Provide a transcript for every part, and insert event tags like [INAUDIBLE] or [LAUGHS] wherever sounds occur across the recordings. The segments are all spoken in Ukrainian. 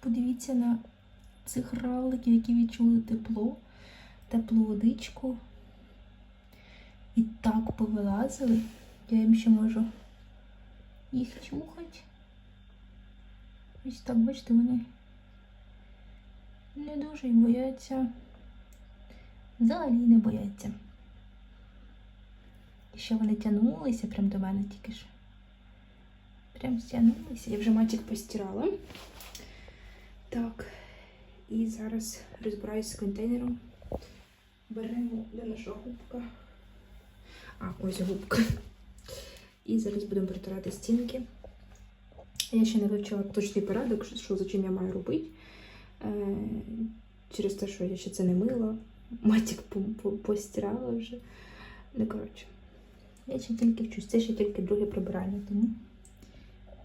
Подивіться на цих равликів, які відчули тепло, теплу водичку. І так повилазили. Я їм ще можу їх чухати. Ось так, бачите, вони не дуже й бояться. Взагалі не бояться. І ще вони тягнулися прям до мене тільки що. Прям стягнулися. Я вже матік постирала. Так. І зараз розбираюся з контейнером. Беремо де наша губка. А, ось губка. І зараз будемо протирати стінки. Я ще не вивчила точний порядок, що- за чим я маю робити. Е, через те, що я ще це не мила. Матік по- по- постирала вже. Ну, коротше. Я ще тільки вчусь. Це ще тільки друге прибирання, тому.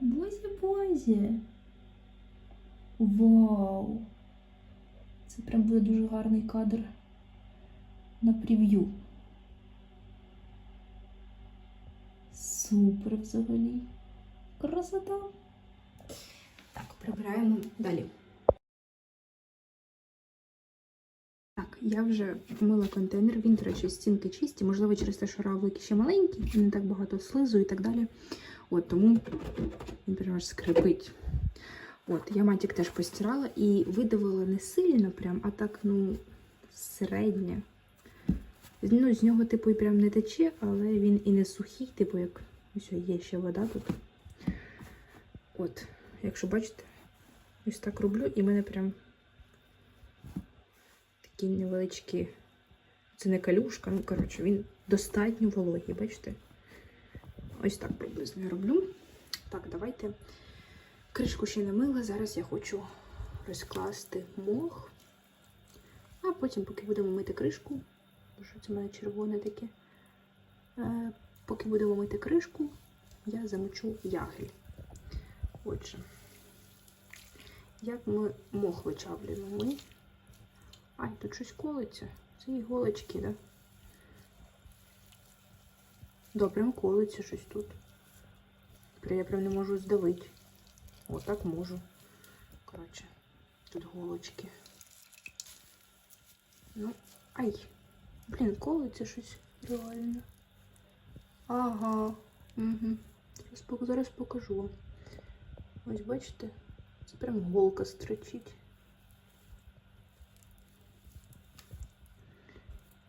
Бозі бозі. Вау! Це прям буде дуже гарний кадр на прев'ю. Супер взагалі. Красота. Так, прибираємо далі. Так, я вже вмила контейнер. Він, до речі, стінки чисті. Можливо, через те, що равлики ще маленькі, не так багато слизу і так далі. От тому він прям скрипить. От, я матік теж постирала і видавила не сильно, прям, а так, ну, середнє. Ну, з нього, типу, і прям не тече, але він і не сухий, типу, як ось є ще вода тут. От, якщо бачите, ось так роблю, і в мене прям такі невеличкі. Це не калюшка, ну, коротше, він достатньо вологий, бачите? Ось так приблизно я роблю. Так, давайте. Кришку ще не мила. Зараз я хочу розкласти мох. А потім, поки будемо мити кришку, що це в мене червоне таке. Е, поки будемо мити кришку, я замочу ягель. Отже, як ми мох вичавлюємо? Ми. Ай, тут щось колиться. Це іголочки, да? Да, прям колиться щось тут. Я прям не можу здавити. Отак можу. Коротше, тут голочки. Ну, ай. Блін, колиться щось реально. Ага. Угу. Зараз, зараз покажу вам. Ось бачите? Це прям голка строчить.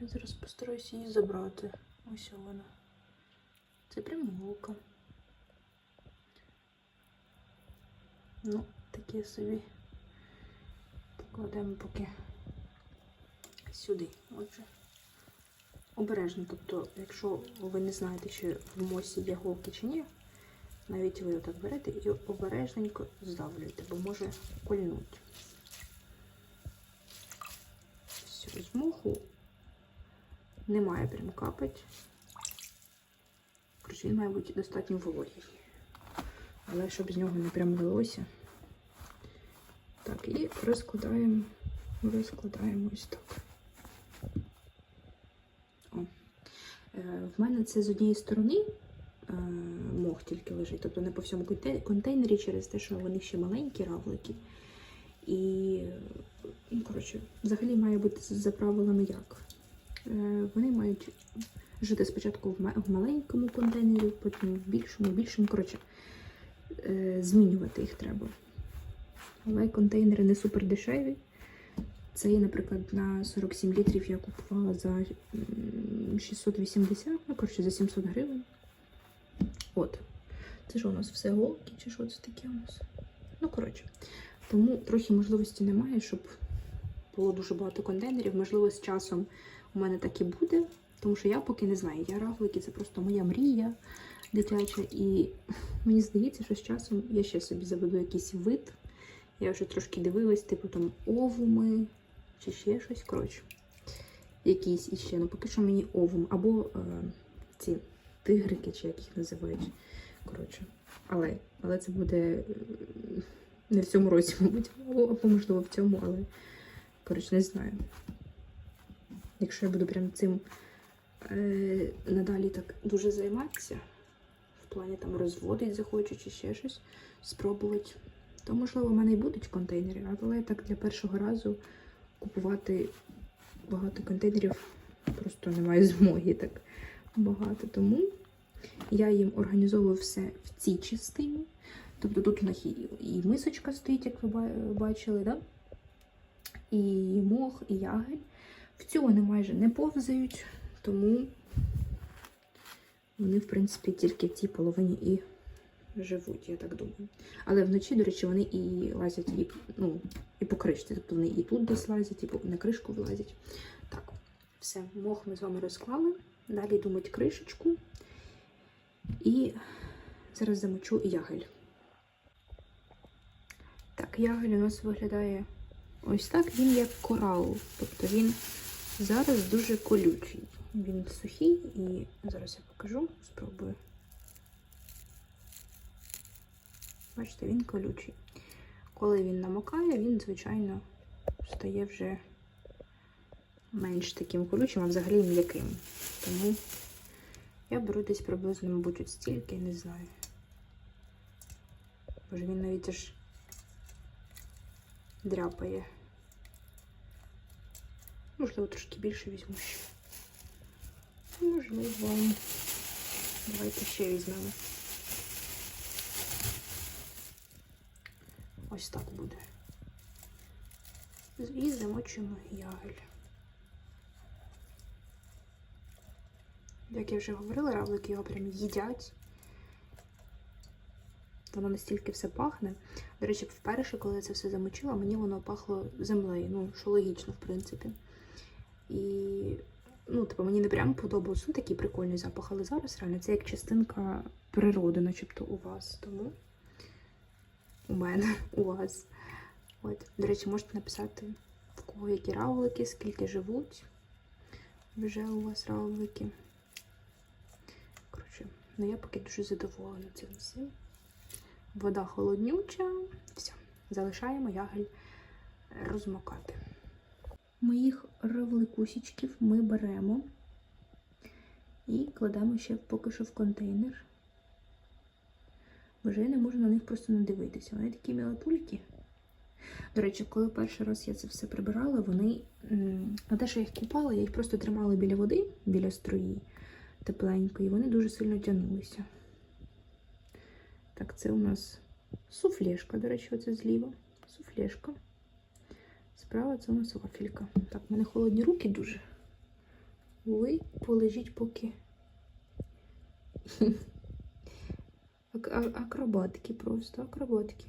Я зараз постараюся її забрати. Ось вона. Це прям голка. Ну, такі собі покладемо поки сюди. Отже. Обережно, тобто, якщо ви не знаєте, чи в мосі є голки чи ні, навіть ви отак берете і обережненько здавлюєте, бо може кольнути. Все, з муху немає прям капать. Коротше, він має бути достатньо вологий. Але щоб з нього не прям лилося. Так, і розкладаємо, розкладаємо ось так. О. Е, в мене це з однієї сторони е, мох тільки лежить, тобто не по всьому контейнері через те, що вони ще маленькі равлики. І, ну, коротше, взагалі має бути за правилами як. Е, вони мають жити спочатку в маленькому контейнері, потім в більшому, більшому. Коротше, змінювати їх треба. Але контейнери не супер дешеві. Це, наприклад, на 47 літрів я купувала за м, 680, ну, коротше, за 700 гривень. От. Це що у нас все голки, чи що це таке у нас? Ну, коротше. Тому трохи можливості немає, щоб було дуже багато контейнерів. Можливо, з часом у мене так і буде, тому що я поки не знаю. Я равлики, це просто моя мрія дитяча. І мені здається, що з часом я ще собі заведу якийсь вид. Я вже трошки дивилась, типу там овуми чи ще щось. Коротше, якісь іще. Ну, поки що мені овум. Або е, ці тигрики, чи як їх називають. Коротше. Але, але це буде е, не в цьому році, мабуть, або, можливо в цьому, але коротше, не знаю. Якщо я буду прям цим е, надалі так дуже займатися, в плані там розводить захочу чи ще щось, спробувати, то можливо в мене і будуть контейнери, але так для першого разу купувати багато контейнерів просто немає змоги так багато. Тому я їм організовую все в цій частині. Тобто тут у них і, і мисочка стоїть, як ви бачили, да? і мох, і ягель. В цю вони майже не повзають, тому вони, в принципі, тільки в цій половині і живуть, я так думаю. Але вночі, до речі, вони і лазять і, ну, і по кришці. Тобто вони і тут десь лазять, і на кришку вилазять. Так, все, мох ми з вами розклали. Далі думать кришечку. І зараз замочу ягель. Так, ягель у нас виглядає ось так. Він як корал. Тобто він зараз дуже колючий. Він сухий і зараз я покажу, спробую. Бачите, він колючий. Коли він намокає, він, звичайно, стає вже менш таким колючим, а взагалі м'яким. Тому я беру десь приблизно, мабуть, стільки, не знаю. Боже, він навіть аж дряпає. Можливо, трошки більше візьму ще. Можливо. Давайте ще візьмемо. Ось так буде. І замочуємо ягель. Як я вже говорила, равлики його прям їдять. Воно настільки все пахне. До речі, вперше, коли я це все замочила, мені воно пахло землею. Ну, що логічно, в принципі. І, ну, типу, мені не прям подобався ну, такий прикольний запах, але зараз реально це як частинка природи, начебто у вас. Тому у мене, [LAUGHS] у вас. От. До речі, можете написати, в кого які равлики, скільки живуть. Вже у вас равлики. Коротше, ну я поки дуже задоволена цим всім. Вода холоднюча. Все, залишаємо ягель розмокати. Моїх равликусічків ми беремо і кладемо ще поки що в контейнер. Боже, я не можу на них просто надивитися. Вони такі мілотульки. До речі, коли перший раз я це все прибирала, вони на те, що я їх купала, я їх просто тримала біля води, біля струї тепленько, і вони дуже сильно тягнулися. Так, це у нас суфлешка, до речі, оце зліва. Суфлешка. Справа це у нас вафелька. Так, в мене холодні руки дуже. Ви полежіть поки. [LAUGHS] Ак- Акробатики просто, акробатики.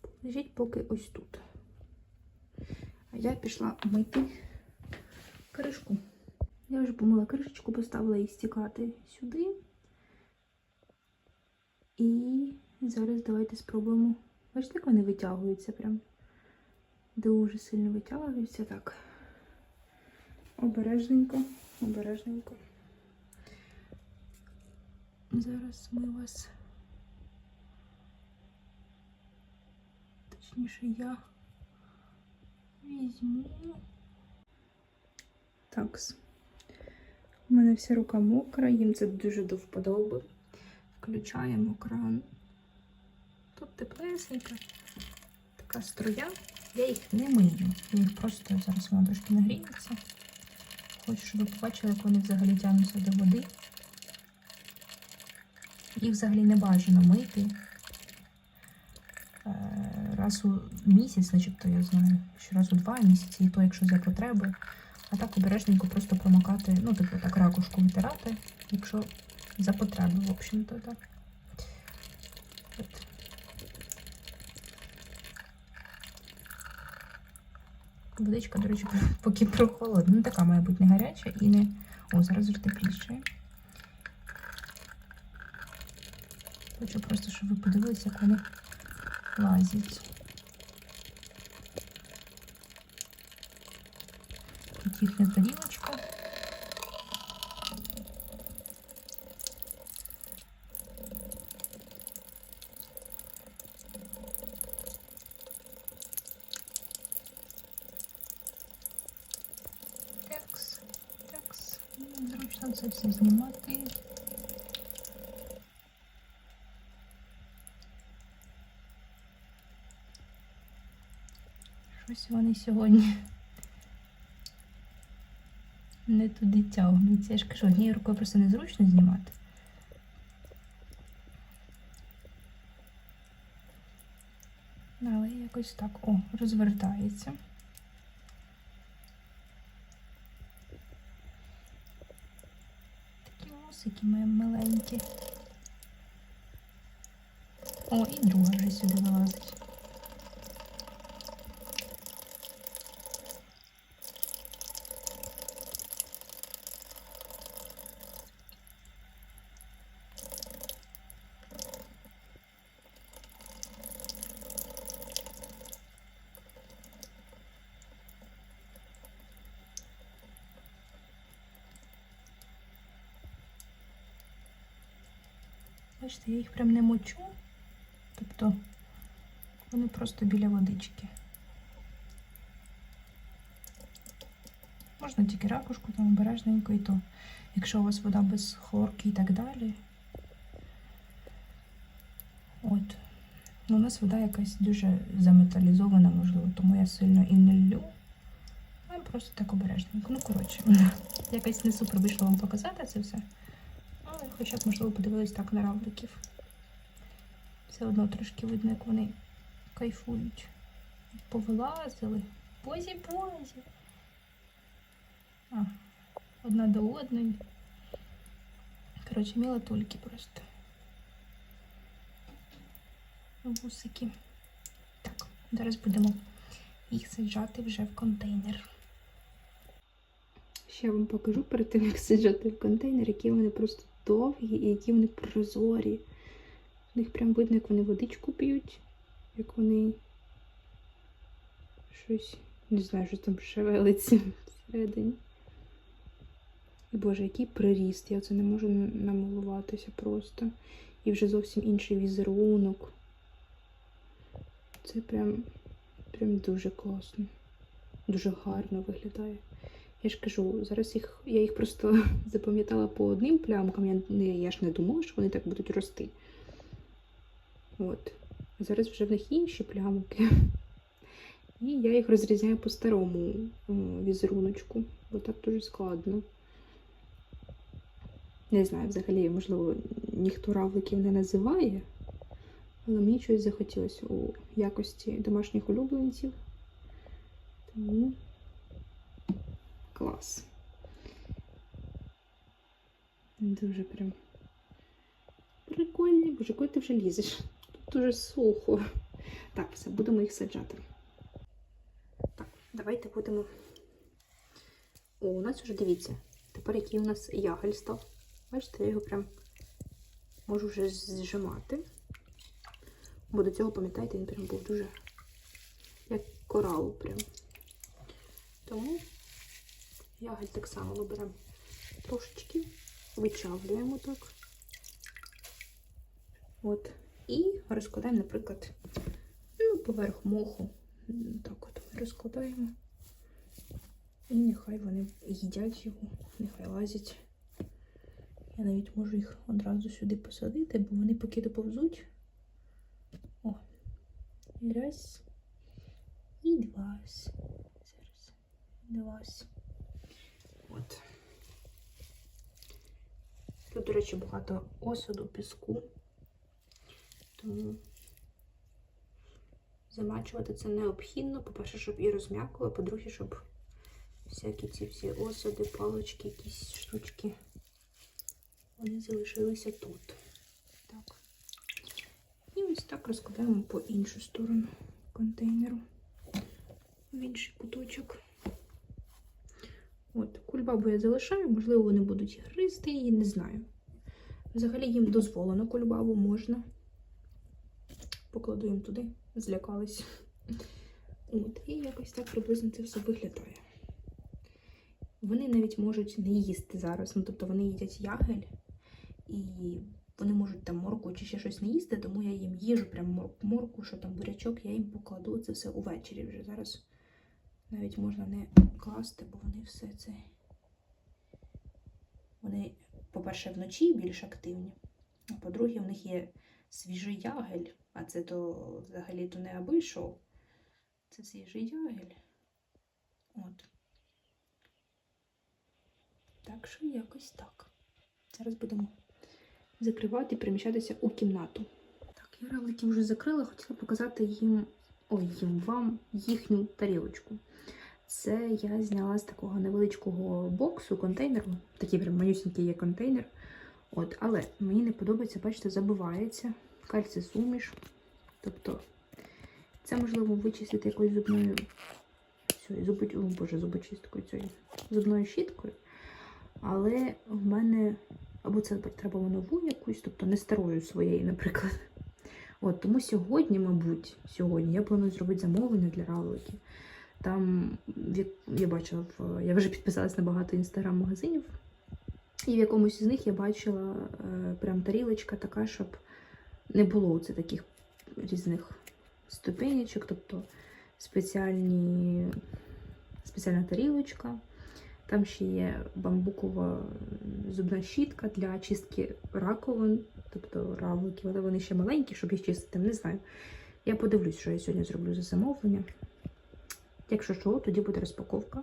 Полежіть поки ось тут. А я пішла мити кришку. Я вже помила кришечку, поставила її стікати сюди. І зараз давайте спробуємо. Бачите, як вони витягуються прям. Дуже сильно витягуються. Так. Обережненько, обережненько. Зараз ми вас. Точніше, я візьму. Такс. У мене вся рука мокра, їм це дуже до вподоби. Включаємо кран. Тут теплесенька, така струя. Я їх не мию. Я їх просто зараз воно трошки нагріється. Хочу, щоб ви побачили, як вони взагалі тягнуться до води. Їх взагалі не бажано мити. Е, Раз у місяць, начебто, я знаю, що раз у два місяці, і то, якщо за потреби. А так обережненько просто промокати, ну, типу, так ракушку витирати, якщо за потреби, в общем-то, так. От. Водичка, до речі, [LAUGHS] поки прохолодна. Ну, така, має бути не гаряча і не. О, зараз вже тепліше. Хочу просто, щоб ви подивилися, як вони лазять. Тут їхня тарілочка. це все знімати. Щось вони сьогодні не туди тягнуться. Я ж кажу, однією рукою просто незручно знімати. Але якось так, о, розвертається. Такі мої миленькі. О, і друга вже сюди вилазить. Бачите, я їх прям не мочу. Тобто вони просто біля водички. Можна тільки ракушку там обережненько і то. Якщо у вас вода без хлорки і так далі. От. Ну, у нас вода якась дуже заметалізована, можливо, тому я сильно і не лю. А просто так обережненько. Ну, коротше, [LAUGHS] якось не супер вийшло вам показати це все. Хоча б, можливо, подивились так на равликів. Все одно трошки видно, як вони кайфують. Повилазили. Позі позі. А, одна до одної. Коротше, мілотульки просто. Вусики. Так, зараз будемо їх саджати вже в контейнер. Ще вам покажу перед тим, як саджати в контейнер, які вони просто довгі і які вони прозорі. В них прям видно, як вони водичку п'ють, як вони щось, не знаю, що там шевелиться всередині. І Боже, який приріст. Я це не можу намилуватися просто. І вже зовсім інший візерунок. Це прям, прям дуже класно. Дуже гарно виглядає. Я ж кажу, зараз їх, я їх просто [LAUGHS] запам'ятала по одним плямкам. Я, не- я ж не думала, що вони так будуть рости. От. А зараз вже в них інші плямки. І я їх розрізняю по старому візеруночку, бо так дуже складно. Не знаю, взагалі, можливо, ніхто равликів не називає, але мені щось захотілося у якості домашніх улюбленців. Тому клас. Дуже прям прикольні. Боже, куди ти вже лізеш? Тут дуже сухо. Так, все, будемо їх саджати. Так, давайте будемо. О, у нас вже дивіться. Тепер який у нас ягель став. Бачите, я його прям можу вже зжимати. Бо до цього, пам'ятаєте, він прям був дуже як корал прям. Тому ягель так само ми беремо трошечки, вичавлюємо так. От. І розкладаємо, наприклад, ну, поверх моху. Так от ми розкладаємо. І нехай вони їдять його, нехай лазять. Я навіть можу їх одразу сюди посадити, бо вони поки доповзуть. О. Раз. І два. Зараз. Два. От. Тут, до речі, багато осаду, піску. Тому замачувати це необхідно. По-перше, щоб і розм'якало, по-друге, щоб всякі ці всі осади, палички, якісь штучки, вони залишилися тут. Так. І ось так розкладаємо по іншу сторону контейнеру, в інший куточок. От, кульбабу я залишаю, можливо, вони будуть гризти її, не знаю. Взагалі їм дозволено кульбабу можна. Покладу їм туди, злякались. От, і якось так приблизно це все виглядає. Вони навіть можуть не їсти зараз. Ну, тобто вони їдять ягель, і вони можуть там морку чи ще щось не їсти, тому я їм їжу, прям морку, що там бурячок, я їм покладу це все увечері вже. Зараз навіть можна не класти, бо вони все це. Вони, по-перше, вночі більш активні, а по-друге, у них є свіжий ягель, а це то взагалі то не аби що. Це свіжий дягель. От. Так що якось так. Зараз будемо закривати і переміщатися у кімнату. Так, я равликів вже закрила, хотіла показати їм, ой, їм вам їхню тарілочку. Це я зняла з такого невеличкого боксу, контейнеру. Такий прям манюсінький є контейнер. От, але мені не подобається, бачите, забивається кальцій суміш. Тобто це можливо вичистити якоюсь зубною. Зуби, о, боже, зубочисткою цією зубною щіткою. Але в мене або це треба нову якусь, тобто не старою своєї, наприклад. От тому сьогодні, мабуть, сьогодні я планую зробити замовлення для равликів. Там я бачила, я вже підписалась на багато інстаграм-магазинів, і в якомусь із них я бачила е, прям тарілочка така, щоб не було це таких різних ступенечок, тобто спеціальні, спеціальна тарілочка. Там ще є бамбукова зубна щітка для чистки раковин, тобто равликів, але вони ще маленькі, щоб їх чистити, не знаю. Я подивлюсь, що я сьогодні зроблю за замовлення. Якщо що, тоді буде розпаковка.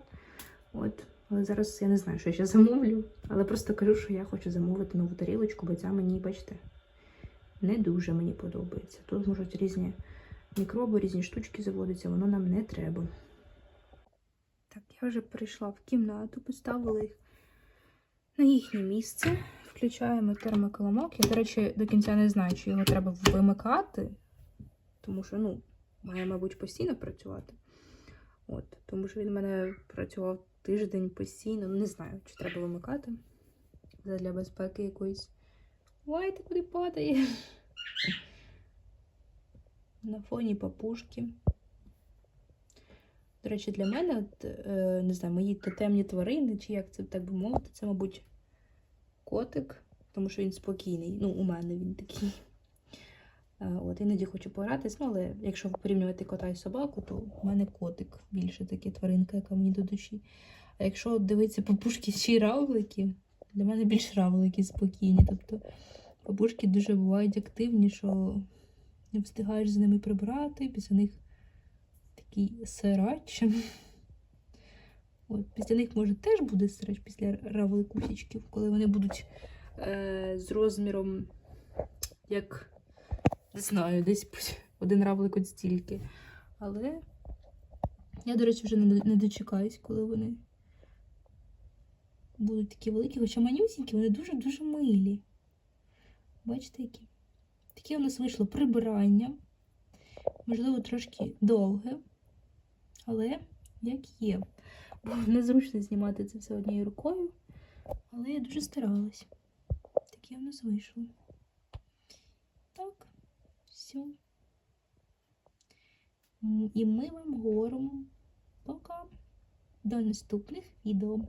От. Але зараз я не знаю, що я ще замовлю. Але просто кажу, що я хочу замовити нову тарілочку, бо ця мені, бачите, не дуже мені подобається. Тут можуть різні мікроби, різні штучки заводитися, воно нам не треба. Так, я вже прийшла в кімнату, поставила їх на їхнє місце. Включаємо термоколомок. Я, до речі, до кінця не знаю, чи його треба вимикати, тому що, ну, має, мабуть, постійно працювати. От, тому що він в мене працював тиждень постійно. Ну, не знаю, чи треба вимикати. Для безпеки якоїсь. Ой, ти куди падає? На фоні папушки. До речі, для мене, от, е, не знаю, мої тотемні тварини, чи як це так би мовити, це, мабуть, котик, тому що він спокійний. Ну, у мене він такий. От, іноді хочу погратись, ну, але якщо порівнювати кота і собаку, то в мене котик більше таке тваринка, яка мені до душі. А якщо дивитися папушки [LAUGHS] чи равлики, для мене більш равлики спокійні. Тобто папушки дуже бувають активні, що не встигаєш з ними прибрати, після них такий сирач. От, після них, може, теж буде сирач після равликусічків, коли вони будуть е, з розміром, як не знаю, десь один равлик от стільки. Але я, до речі, вже не, дочекаюсь, коли вони будуть такі великі, хоча манюсінькі, вони дуже-дуже милі. Бачите, які? Таке у нас вийшло прибирання. Можливо, трошки довге, але як є. Бо незручно знімати це все однією рукою, але я дуже старалась. Таке у нас вийшло. Так, І ми вам говоримо пока. До наступних відео.